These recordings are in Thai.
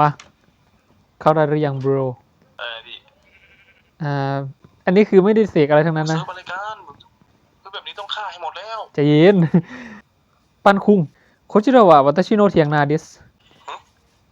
มา เข้าได้หรือยัง bro เออพี่อ่า อันนี้คือไม่ได้เสกอะไรทั้งนั้นนะ ซื้อบริการคือแบบนี้ต้องฆ่าให้หมดแล้วใจเย็น ปันคุงโคจิโร่วะวัตชิโนเทียงนาเดส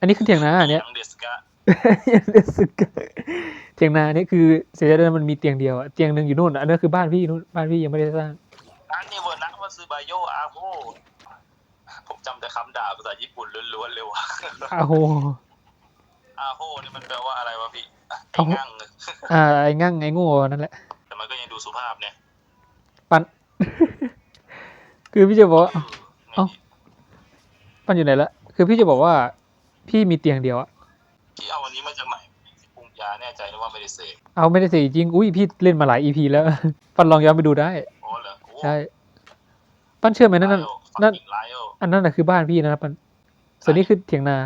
อันนี้คือเถียงนาอันเนี้ยยังเดสกะเดสกะเถียงนาเนี่ยคือเสียดายมันมีเตียงเดียวอะเตียงหนึ่งอยู่นู่นอะอันนั้นคือบ้านพี่นู่นบ้านพี่ยังไม่ได้สร้างอันนี้เวอร์นะว่าซื้อบายโยอาโฮผม จำแต่คำด่าภาษาญี่ปุ่นล้วนๆเลยว่ะอ้าวโหอาโฮนี่มันแปลว่าอะไรวะพี่อะไอ้อาโฮงั่งอ่าไอ้งั่งไอ้โง่นั่นแหละ แต่มันก็ยังดูสุภาพเนี่ย ปัน คือพี่จะบอกว่าเออเอ้าปันอยู่ไหนละ คือพี่จะบอกว่า พี่มีเตียงเดียวอะพี่เอาวันนี้มาจากไหนปรุงยาแน่ใจนะว่าไม่ได้เสกเอาไม่ได้สิจริง อุ้ยพี่เล่นมาหลายอีพีแล้ว ปันลองย้อนไปดูได้โอ้เหรอโอ้ใช่ ปันเชื่อไหมนั่นนั่นนั่นั่นนไลโออันนั้นน่ะคือบ้านพี่นะครับปันส่วนนี้คือเถียงนา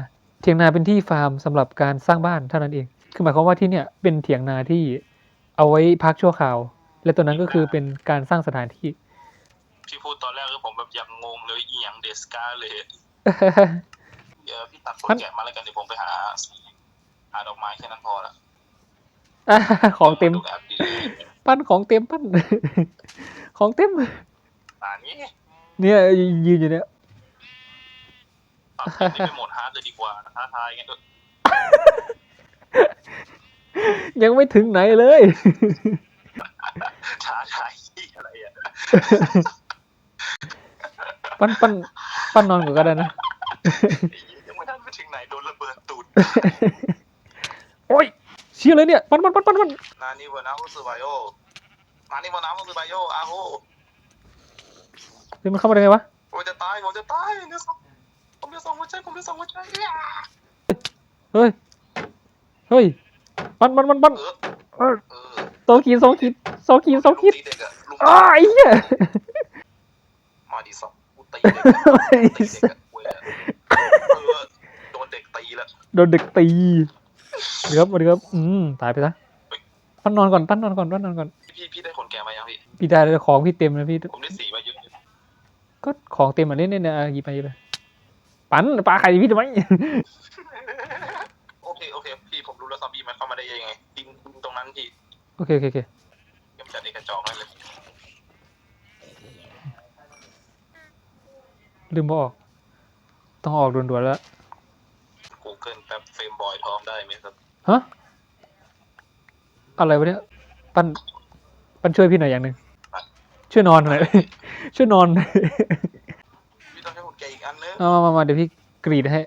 เถียงนาเป็นที่ฟาร์มสำหรับการสร้างบ้านเท่านั้นเอง คือหมายความว่าที่เนี่ยเป็นเถียงนาที่เอาไว้พักชั่วคราว และตัวนั้นก็คือเป็นการสร้างสถานที่พี่พูดตอนแรกคือผมแบบยังงงเลยอีหยังเดสกาเลยเดี๋ยวพี่ตัดคนมันแกะมาแล้วกันเดี๋ยวผมไปหาหาดอกไม้แค่นั้นพอละของเต็มดูแอปดีเลยปั้นของเต็มปั้น ของเต็มอ่านี้ เนี่ยยืนอยู่เนี่ยตัดเป็นที่ไปโหมดฮาร์ดเลยดีกว่าท้าทายกันด้วยยังไม่ถึงไหนเลย ท้าทายที่อะไรอะปั้นปั้นปั้นนอนก่อนก็ได้นะ ยังไม่ทันไปถึงไหนโดนระเบิดตูด โอ้ยเชี่ยเลยเนี่ย ปั้นปั้นปั้นปั้นปั้น นานี่วานาโอซูไบโอนานี่วานาโอซูไบโออาโฮ เฮ้ยมันเข้ามาได้ไงวะผมจะตายผมจะตายเนี่ยส่งผมจะส่งหัวใจผมจะส่งหัวใจเนี่ยเฮ้ยเฮ้ยปั้นปั้นปั้นปั้นเออเออเออสองขีดสองขีดสองขีดสองขีดลูกตีเด็กอะลูกอ้าวไอ้เหี้ยมาดีสองกูตีเด็กอะตีเด็กอะเว้ยเออโดนเด็กตีแล้วโดนเด็กตีเดี๋ยวครับเดี๋ยวครับอืมตายไปซะปั้นนอนก่อนปั้นนอนก่อนปั้นนอนก่อนพี่พี่ได้คนแก่มายังพี่พี่ได้เลยของพี่เต็มเลยพี่ผมได้สีมาเยอะเลย ก็ของเต็มอะเนี่ยเนี่ยเนี่ยอะหยิบไปหยิบไปปั้นปลาไข่พี่ทำไมโอเคโอเคพี่ผมรู้แล้วซอมบี้มันเข้ามาได้ยังไงทิ้งตรงนั้นพี่โอเคโอเคโอเคยังจัดเด็กกระจอกนั่นเลยลืมบออก ต้องออกด่วนๆแล้วกูเกิลแป๊บเฟรมบอยพร้อมได้ไหมครับฮะอะไรวะเนี่ยปั้นปั้นช่วยพี่หน่อยอย่างหนึ่ง ช่วยนอนหน่อย ช่วยนอนพี่ต้องให้คนแก่อีกอันนึงมามามามาเดี๋ยวพี่กรีดให้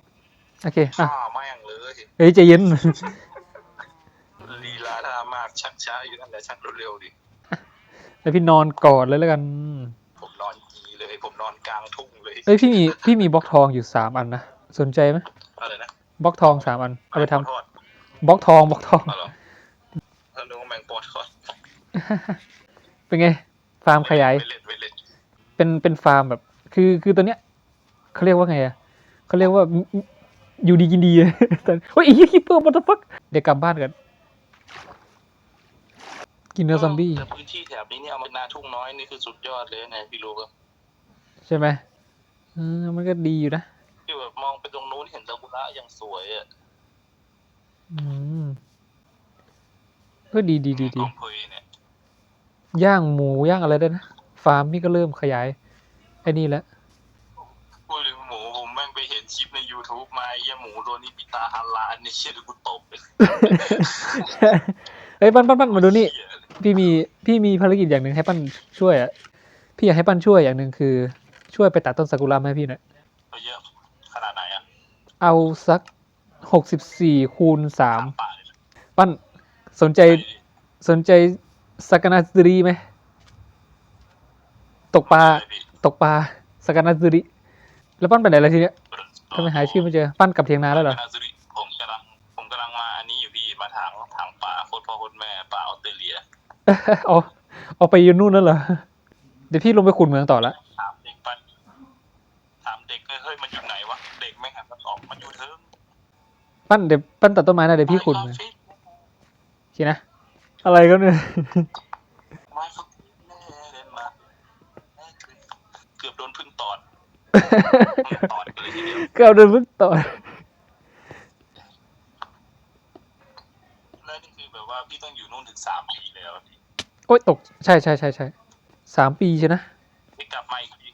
โอเคอะฆ่าแม่งเลยเฮ้ยใจเย็นลีลาท่ามากชักช้าอยู่นั่นแหละชักเร็วๆดิเดี๋ยวพี่นอนกอดเลยแล้วกัน ผมนอนกีเลย ผมนอนกลางทุ่งเลยเอ้ยพี่มีพี่มีบล็อกทองอยู่สามอันนะสนใจไหมอะไรนะบล็อกทองสามอันเอาไปทำทอดบล็อกทองบล็อกทองเอาเหรอถ้านึกว่าแมงปอทอดเป็นไง ฟาร์มขยายไปเล่นไปเล่นเป็นเป็นฟาร์มแบบ คือคือตัวเนี้ยเขาเรียกว่าไงอะเขาเรียกว่ามิอยู่ดีกินดีอะแต่เฮ้ยไอ้คิปเปอร์บัตฟักเดี๋ยวกลับบ้านกันกินเนื้อซอมบี้แต่พื้นที่แถบนี้เนี่ยเอามานาทุ่งน้อยนี่คือสุดยอดเลยนะพี่รู้ป่ะใช่ไหมเออมันก็ดีอยู่นะที่แบบมองไปตรงนู้นเห็นซากุระอย่างสวยอะอืมก็ดีดีดีกดีองเพยเนี่ย ย่างหมูย่างอะไรได้นะ ฟาร์มนี่ก็เริ่มขยาย ไอ้นี่แล้วพูดถึงหมูผมแม่งไปเห็นคลิปใน YouTube มาไอ้เหี้ยหมูตัวนี้ปีตาฮันลานเนี่ยเชี่ยเดี๋ยวกูตบเลยเฮ้ยปั้นปั้นปั้นมาดูนี่ เหี้ยพี่มีพี่มีภารกิจอย่างหนึ่งให้ปั้นช่วยอะพี่อยากให้ปั้นช่วยอย่างหนึ่งคือ ช่วยไปตัดต้นซากุระมาให้พี่หน่อยเอาเยอะขนาดไหนอะเอาสักหกสิบสี่คูณสามป่าเลยนะปั้นสนใจสนใจ สากานาซึริไหมตกปลาเลยพี่ตกปลาสากานาซึริแล้วปั้นไปไหนแล้วทีเนี้ยทำไมหาชื่อไม่เจอปั้นกลับเทียงนาแล้วเหรอนาซุริผมกำลังผมกำลังมาอันนี้อยู่พี่มาทางทางป่าโคตรพ่อโคตรแม่ป่าออสเตรเลียเอาเอาไปอยู่นู่นนั่นเหรอเดี๋ยวพี่ลงไปขุดเหมืองต่อละถามเด็กไปถามเด็กเลยเฮ้ยมันอยู่ไหนวะเด็กไม่หันมาตอบมันอยู่เทิงปั้นเดี๋ยวปั้นตัดต้นไม้นะเดี๋ยวพี่ขุดไเหมืองโอเคนะ อะไรก็เนี่ย เกือบโดนพึ่งตอดตอดเลยทีเดียเกือบโดนพึ่งตอดแล้นคือแบบว่าพี่ต้องอยู่นู่นถึงสามปีแล้วโอ้ยตก ใช่ใช่ใช่ใช่สามปีใช่นะมกลับมาอีกที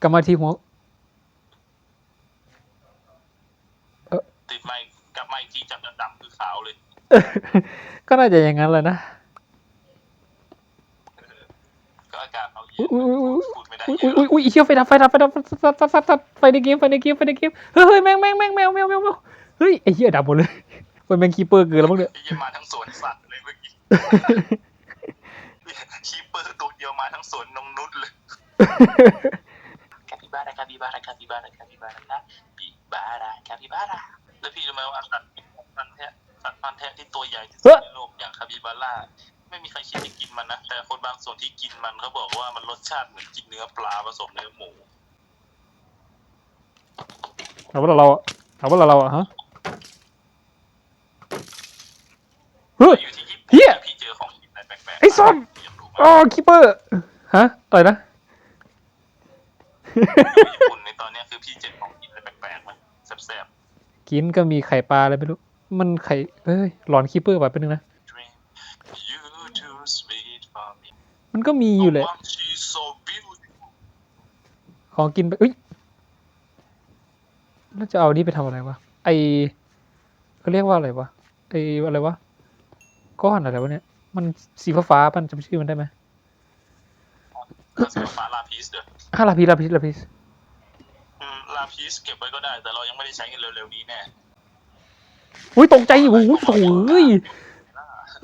กลับมาทีหัว ก็น่าจะอย่างนั้นแหละนะ ก็อากาศเขาเย็อุ้นยอุ้ยอุ้ยพูดไม่ได้อุ้ยเยอุ้ยอะอุ้ยอุ้ยเชี่ยไฟดับไฟดับไฟดับสัดสัดสัดสัดไฟในเกมไฟในเกมไฟในเกมเฮ้ยเฮ้ยแมงแมงแมงแมวแมวแมวแมวเฮ้ยไอ้เหี้ยดับหมดเลยมันแมงคีเปอร์เกินแล้วมั้งเนี่ยที่มาทั้งสวนสัตว์เลยเมื่อกี้คีเปอร์ตัวเดียวมาทั้งสวนนงนุษเลยคาปิบาราคาปิบาราคาปิบาราคาปิบาราคาปิบาราคาปิบาราแล้วพี่รู้ไหมว่าสัตว์พันธุ์แท้ สัตว์พันธุ์แท้ที่ตัวใหญ่ที่สุดในโลกอย่างคาปิบาร่าไม่มีใครคิดจะกินมันนะแต่คนบางส่วนที่กินมันเขาบอกว่ามันรสชาติเหมือนกินเนื้อปลาผสมเนื้อหมูเอาว่าเราอะเอาว่าเราอะฮะเฮ้ยอยู่ที่ญี่ปุ่นเหี้ยพี่เจอของกินอะไรแปลกๆไอ้ส้มพี่ยังรู้ไหมอ๋อคีเปอร์ฮะต่อยนะญี่ปุ่นในตอนเนี้ยคือพี่เจอของกินอะไรแปลกๆมันแซ่บกินก็มีไข่ปลาอะไรไม่รู้ มันไข่เอ้ยหลอนคีเปอร์แบบนึงนะๆ Dream you too sweet for me มันก็มีอยู่แหละ Oh, she's so beautiful ของกินไปเอ้ยแล้วจะเอานี่ไปทำอะไรวะ ไอเขาเรียกว่าอะไรวะ ไออะไรวะ ก้อนอะไรวะเนี่ย มันสีฟ้าๆปันจำชื่อมันได้ไหมสำหรับฟ้าลาพีสเด้อฮาลาพิสลาพิสลาพิสอืมลาพีสเก็บไว้ก็ได้ แต่เรายังไม่ได้ใช้กันเร็วๆนี้แน่ อุ้ยตกใจโอ้โหโถ่เอ้ย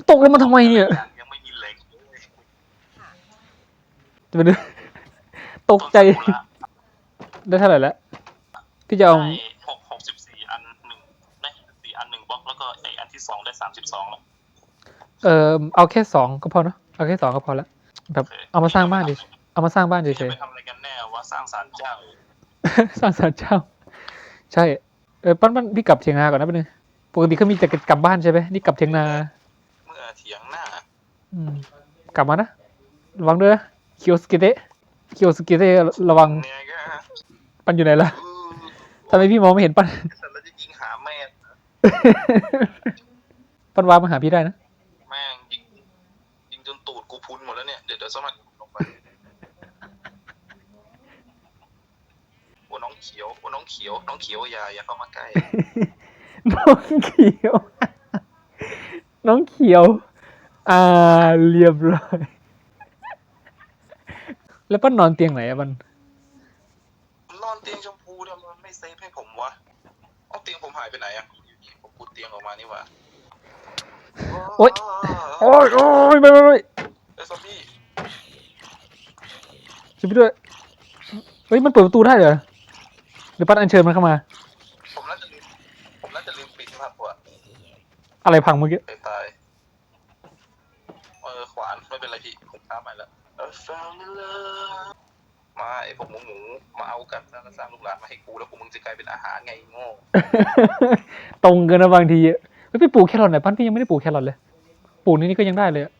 ตกลงมาทำไมเนี่ยยังไม่มีเหล็กเลยจะเป็นตกใจต้นซากุระได้เท่าไหร่แล้วพี่จะเอาได้หกหกสิบสี่อันหนึ่งได้สี่อันหนึ่งบล็อกแล้วก็ไออันที่สองได้สามสิบสองแล้วเออเอาแค่สองก็พอเนอะเอาแค่สองก็พอแล้วแบบโคเอามาสร้างบ้านดิเอามาสร้างบ้านพี่เฉจะยไปทำอะไรกันแน่ว่าสร้างศาลเจ้าๆสร้างศาลเจ้า ใช่เออปั้นปั้นพี่กลับเทียงนาก่อนนะแป๊บนึง ปกติเขามีแต่กลับบ้านใช่ไหมนี่กลับเทียงนา เมื่อเถียงหน้า อืม กลับมานะระวังด้วยนะเคียวสเกเตะเคียวสเกเตะระวังเนี่ยก็ปั้นอยู่ไหนล่ะอือทำไมพี่มองไม่เห็นปั้นแต่เราจะยิงหาแม่งปั้นวางมาหาพี่ได้นะแม่งยิงยิงจนตูดกูพุนหมดแล้วเนี่ยเดี๋ยวเดี๋ยวสมัครลงไปโอ้น้องเขียวโอ้น้องเขียว น้องเขียวอย่าอย่าเข้ามาใกล้ น้องเขียว น้องเขียว อ่า เรียบร้อย แล้วปั้นนอนเตียงไหนอะปั้นนอนเตียงชมพูเนี่ยมันไม่เซฟให้ผมวะเอาเตียงผมหายไปไหนอะผมพูดเตียงออกมานี่หว่าโอ๊ยโอ้ยโอ้ยไม่ไม่ไม่ไอ้ซอมบี้ช่วยพี่ด้วย เฮ้ย มันเปิดประตูได้เหรอหรือปั้นอัญเชิญมันเข้ามา ผมน่าจะลืมผมน่าจะลืมปิดมากกว่า อะไรพังเมื่อกี้ไปตายเออขวานไม่เป็นไรพี่ผมข้ามไปแล้วเออ found in love มาไอ้พวกหมูหมูมาเอากันสร้างสร้างลูกหลานมาให้กูแล้วพวกมึงจะกลายเป็นอาหารไงโง่ตรงเกินนะบางทีอะเฮ้ยพี่ปลูกแครอทหน่อยปั้นพี่ยังไม่ได้ปลูกแครอทเลย ปลูกนี่นี่ก็ยังได้เลยอะ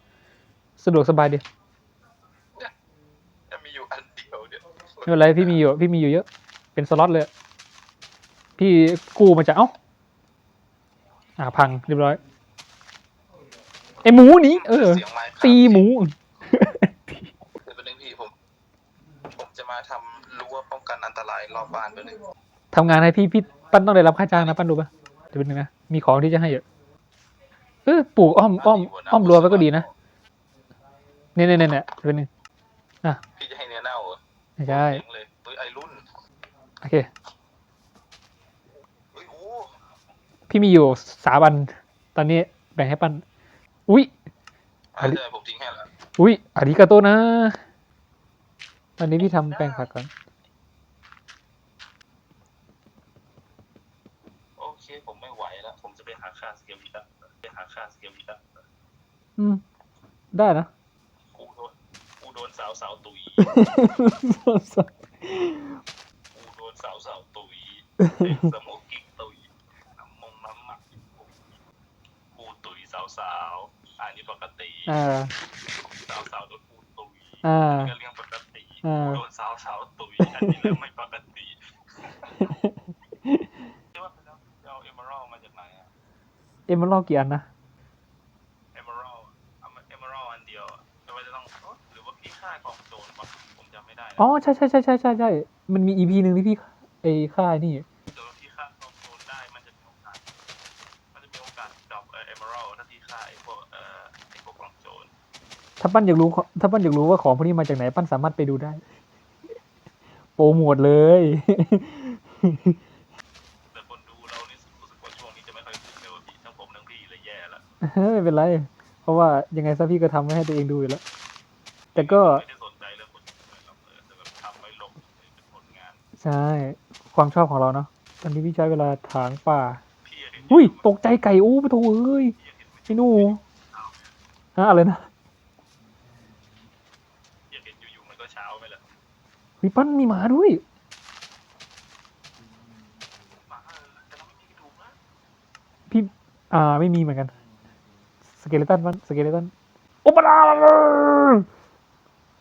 สะดวกสบายดีจะมีอยู่อันเดียวเนี่ยไม่เป็นไรพี่มีอยู่พี่มีอยู่เยอะ เป็นสล็อตเลยอะพี่กู้มาจากเอ้า อ่าพังเรียบร้อยไอหมูหนี้เออ สียงไม้ครับตีหมู เดี๋ยวเป็นหนึ่งพี่ผม ผมจะมาทำรั้วป้องกันอันตรายรอบบ้านไปหนึ่งทำงานให้พี่พี่ปั้นต้องได้รับค่าจ้างนะปั้นดูปะเดี๋ยวเป็นหนึ่งนะ มีของที่จะให้เยอะเออปลูกอ้อมอ้อมอ้อมรั้วไว้ก็ดีนะเนี่ยเนี่ยเนี่ยเนี่ยเป็นหนึ่งพี่จะให้เนื้อเน่าเหรอไม่ใช่เลี้ยงเลยเฮ้ยไอรุ่นโอเค เฮ้ยโอ้ พี่มีอยู่สามอันตอนนี้แบ่งให้ปั้นอุ้ยอัอันนนี้นี้ผมทิ้งให้แล้วอุ้ยอาริกาโตนะตอนนี้พี่ทำแปลงผักก่อนโอเคผมไม่ไหวแล้ว ผมจะไปหาค่าสเกลอีกแล้วไปหาค่าสเกลอีกแล้วอืม ได้นะกูโดนกูโดนสาวสาวตุยกูโดนสาวสาวตุยเด็กสโมกกิ๊กตุยน้ำมงน้ำหมักกูตุยสาวสาวอันนี้ ปกติอ่าสาวสาวโดนกูตุยอ่าก็เรื่องปกติอ่ากูโดนสาวสาวตุยอันนี้เรื่องไม่ปกติคิดว่าไปแล้วเอาเอเมอรัลมาจากไหนอะเอมเมอรัลกี่อันนะเอเมอรัลเอเมอรัลอันเดียวอะแต่ว่าจะต้องเอ้าหรือว่าพี่ฆ่ากองโจรวะผมจำไม่ได้นะอ๋อใช่ใช่ใช่ใช่ใช่ใช่มันมีอีพีหนึ่งที่พี่ไอ้ค่ายนี่ ถ้าปั้นอยากรู้ถ้าปั้นอยากรู้ว่าของพวกนี้มาจากไหนปั้นสามารถไปดูได้ โปรโมทเลยแต่คนดูเรานี่รู้สึกว่าช่วงนี้จะไม่ค่อยขึ้นเลยว่ะพี่ทั้งผมทั้งพี่เลยแย่ละไม่เป็นไร เพราะว่ายังไงซะพี่ก็ทำไว้ให้ตัวเองดูอยู่แล้ว แต่ก็ไม่ได้สนใจเรื่องคนอื่นเลยหรอกเออแต่แบบทำไว้ลงเป็นผลงานใช่ความชอบของเราเนาะตอนนี้พี่ใช้เวลาถางป่าพี่เห็นอุ้ยตกใจไก่อู้ปะโถเอ้ยพี่เห็นไอ้หนูฮะอะไรนะ พี่เห็นอยู่ๆมันก็เช้าไปแล้ว เฮ้ยปั้นมีหมาด้วยพี่อ่าไม่มีเหมือนกันสเกเลตันปันสเกเลตันโอ้ปะดา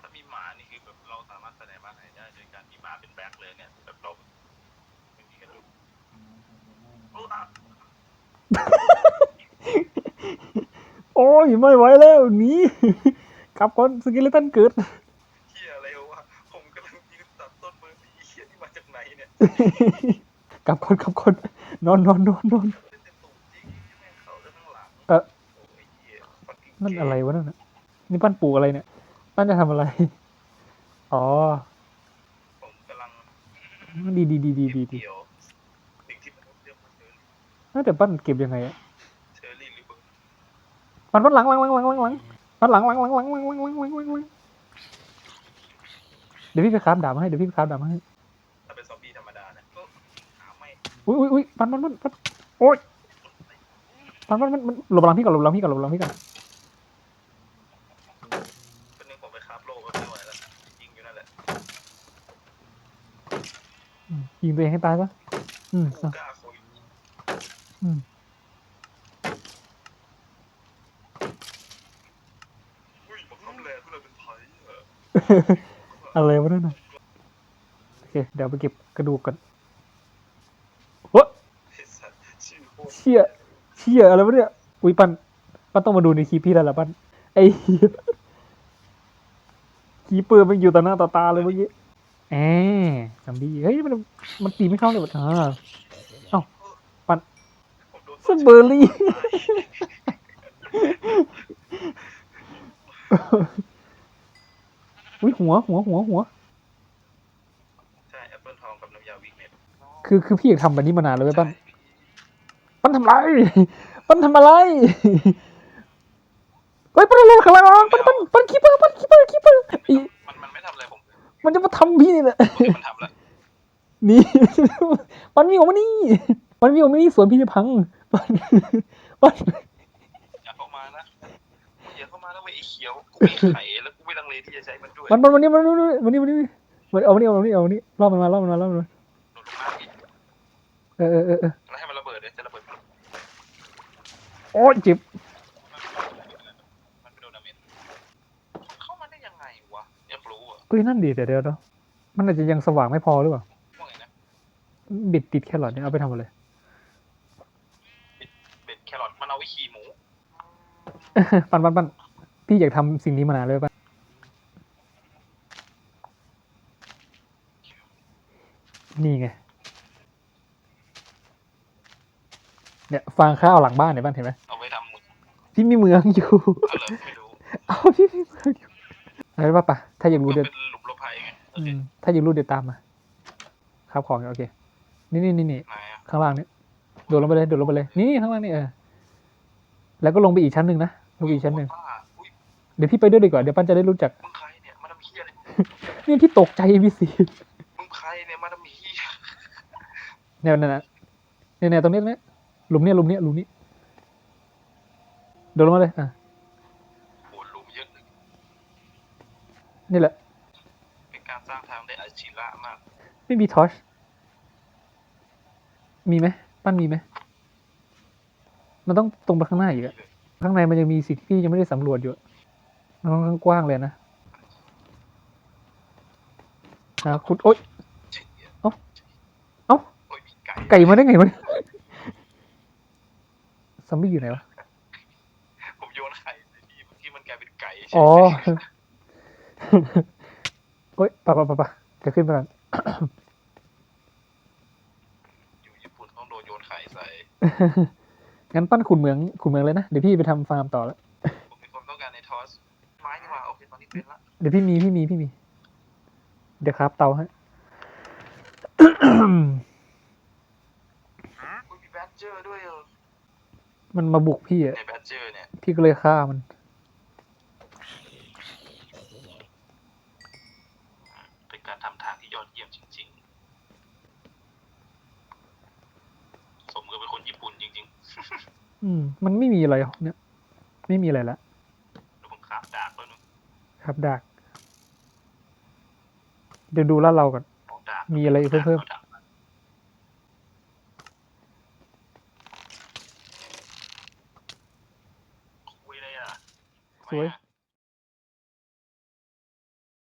ถ้ามีหมานี่คือแบบเราสามารถแสดงมาไหนได้โดยการมีหมาเป็นแบ็คเลยเนี่ยแบบเราไม่มีกระดูกโอ้อโอ้ยไม่ไหวแล้วหนีกลับก่อนสเกเลตันเกิด กลับก่อนกลับก่อนนอนนอนนอนนอนเออนั่นอะไรวะนั่นน่ะนี่ปั้นปลูกอะไรเนี่ยปั้นจะทำอะไร อ๋อดีดีดีดีดีดีเกี่ยวสิ่งที่มนุษย์เรียกว่าเชอร์รี่เอ้าแต่ปั้นเก็บยังไงอะปั้นปั้นหลังหลังหลังหลังหลังหลังปั้นหลังหลังหลังหลังหลังหลังหลังหลังหลังหลังเดี๋ยวพี่ไปคราฟดาบมาให้เดี๋ยวพี่ไปคราฟดาบมาให้ ถ้าเป็นซอมบี้ธรรมดานะก็หาไม่ อุ้ยอุ้ยอุ้ยปั้นปั้นปั้นปั้นโอ๊ยปั้นปั้นปั้นปั้นหลบหลังพี่ก่อนหลบหลังพี่ก่อนหลบหลังพี่ก่อนเป็นหนึ่งผมไปคราฟโลกก็ไม่ไหวแล้วยิงอยู่นั่นแหละอืมยิงตัวเองให้ตายปะอืมกูอะกล้าคุยอืมอุ้ยบอกคำแรงทุเราเป็นไผ่เออ อะไรวะนั่นน่ะโอเคเดี๋ยวไปเก็บกระดูกก่อนวะ ไอ้สัตว์ชื่อโคตร เชี่ย เชี่ยอะไรวะเนี่ยอุ้ยปันปันต้องมาดูในคลิปพี่แล้วล่ะปันไอ้เหี้ยคีเปอร์มันอยู่ต่อหน้าต่อตาเลยเมื่อกี้แอมซอมบี้เฮ้ยมันมันตีไม่เข้าเลยว่ะอ่าผมโดนสเบอร์รี่อุ้ยหัวหัวหัวหัวใช่แอปเปิลทองกับน้ำยาวิกเน็ตคือคือพี่อยากทำแบบนี้มานานแล้วเว้ยปั้น ปั้นทำไรปั้นทำอะไร เฮ้ยปั้นลงข้างล่างปั้นปั้นปั้นคีเปอร์ปั้นคีเปอร์คีเปอร์อีมันมันไม่ทำอะไรผมเลยมันจะมาทำพี่นี่แหละปกติมันทำแล้วนี่ มันมีออกมานี่ มันมีออกมานี่สวนพี่จะพังปั้นปั้นอย่าเข้ามานะอย่าเข้ามาแล้วเว้ยไอ้เขียวกูมีไข่แล้วกูไม่ลังเลที่จะใช้มันด้วย มันมันวันนี้มันวันนี้วันนี้วันนี้มันเอาวันนี้เอาวันนี้เอาวันนี้รอบมันมาล่อบมันมาล่อบมันมาโดนลงมาอีกเออเออเออ โอ้ยเจ็บมันไม่โดนดาเมจเข้ามาได้ยังไงวะอยากรู้อะเฮ้ยนั่นดีแต่เดี๋ยวเนาะมันอาจจะยังสว่างไม่พอหรือเปล่าว่าไงนะบิดติดแครอทเนี่ยเอาไปทำอะไรเบ็ดแครอทมันเอาไว้ขี่หมูปันปันปันพี่อยากทำสิ่งนี้มานานเลยปันนี่ไง เนี่ยฟางข้าวหลังบ้านเนี่ยบ้านเห็นไหมเอาไว้ทำหมึกพี่มีเมืองอยู่เอาเลยไม่รู้เอาพี่มีเมืองอยู่อะไรป่ะปะถ้าอยากรู้ก็เดี๋ยวเป็นหลุมหลบภัยไงโออืเคมถ้าอยากรู้เดี๋ยวตามมาครับของโอเค นี่นี่นี่นี่ไหนอะข้างล่างเนี่ยโดดลงไปเลยโดดลงไปเลย นี่ข้างล่างนี่เออแล้วก็ลงไปอีกชั้นหนึ่งนะลงไปอีกชั้นหนึ่งป้าอุ้ยเดี๋ยวพี่ไปด้วยดีกว่าเดี๋ยวปั้นจะได้รู้จักมึงใครเนี่ยมาทำเฮียอะไรนี่พี่ตกใจพี่สีมึงใครเนี่ยมาทำเฮียเนี่ยนั่นนะเนี่ยเนี่ยตรงนี้ตรงนี้ หลุมเนี่ยหลุมเนี่ยหลุมนี้โดดลงมาเลยอะโหหลุมเยอะเลยนี่แหละ เป็นการสร้างทางได้อาชีระมาก ไม่มีทอชมีไหมปั้นมีไหมมันต้องตรงไปข้างหน้าอีกอะข้างในมันยังมีสิ่งที่พี่ยังไม่ได้สำรวจอยู่อะมันค่อนข้างกว้างเลยนะอะคุณโอ๊ยเชี่ยเอ้าเอ้าโอ้ยมีไก่ไก่มาได้ไงวะเนี่ย ซอมบี้อยู่ไหนวะ ผมโยนไข่ใส่พี่เมื่อกี้มันกลายเป็นไก่ใช่อ๋อไหมโอ๊ยปะปะปะปะเดี๋ยวขึ้นไปก่อนอยู่ญี่ปุ่นต้องโดนโยนไข่ใส่งั้นปั้นขุนเมืองขุนเมืองเลยนะ เดี๋ยวพี่ไปทำฟาร์มต่อแล้วผมมีความต้องการในทอสไม้นี่หว่าโอเคตอนนี้เป็นละเดี๋ยวพี่มีพี่มีพี่มี เดี๋ยวครับเตาให้ อุ๊ยมีแบดเจอร์ด้วยเหรอ มันมาบุกพี่อะในแบดเจอร์เนี่ยพี่ก็เลยฆ่ามัน เป็นการทำทางที่ยอดเยี่ยมจริง ๆ สมกับเป็นคนญี่ปุ่นจริงอืม มันไม่มีอะไรหรอกเนี่ย ไม่มีอะไรละๆแล้วผมขาบดาบแล้วนึงครับดักเดี๋ยวดูแลาดเราก่อน เอาดาบมีอะไรเพิ่มเพิ่มอาดาบา